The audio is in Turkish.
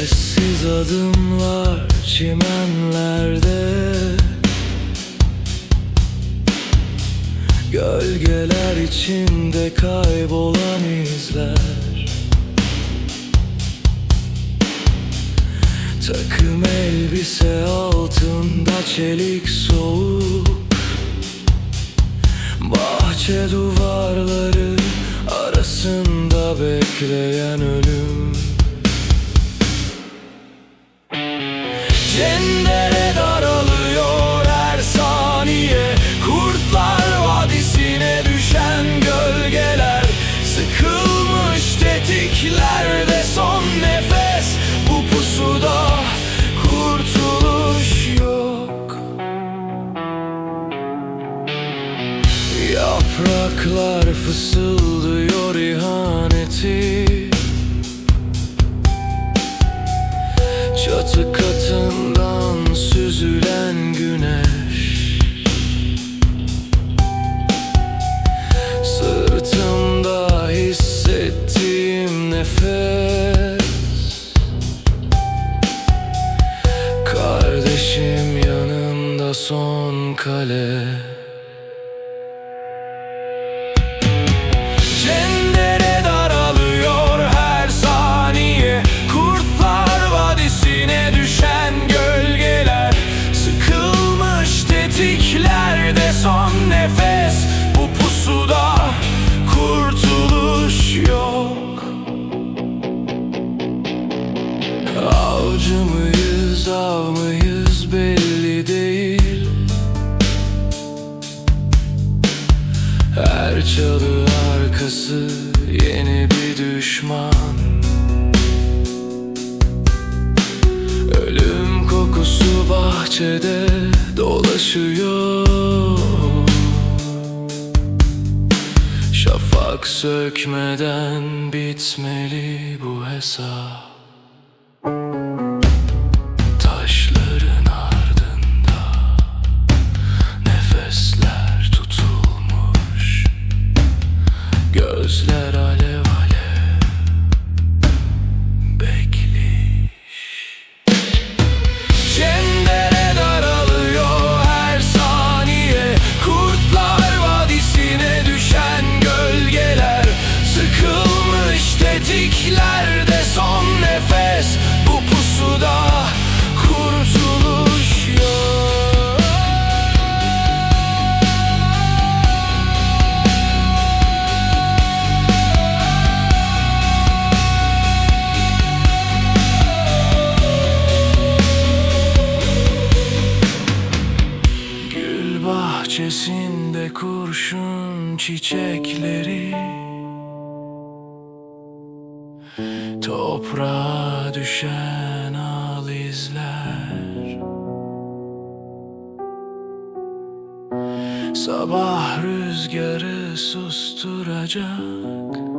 Sessiz adımlar çimenlerde. Gölgeler içinde kaybolan izler. Takım elbise altında çelik soğuk. Bahçe duvarları arasında bekleyen ölüm tetiklerde son nefes. Bu pusuda kurtuluş yok. Yapraklar fısıldıyor ihaneti. Çatı katından nefes. Kardeşim yanımda son kale Avcı mıyız av mıyız belli değil. Her çalı arkası yeni bir düşman. Ölüm kokusu bahçede dolaşıyor. Şafak sökmeden bitmeli bu hesap Gözler alev bahçesinde kurşun çiçekleri Toprağa düşen al izler. Sabah rüzgarı susturacak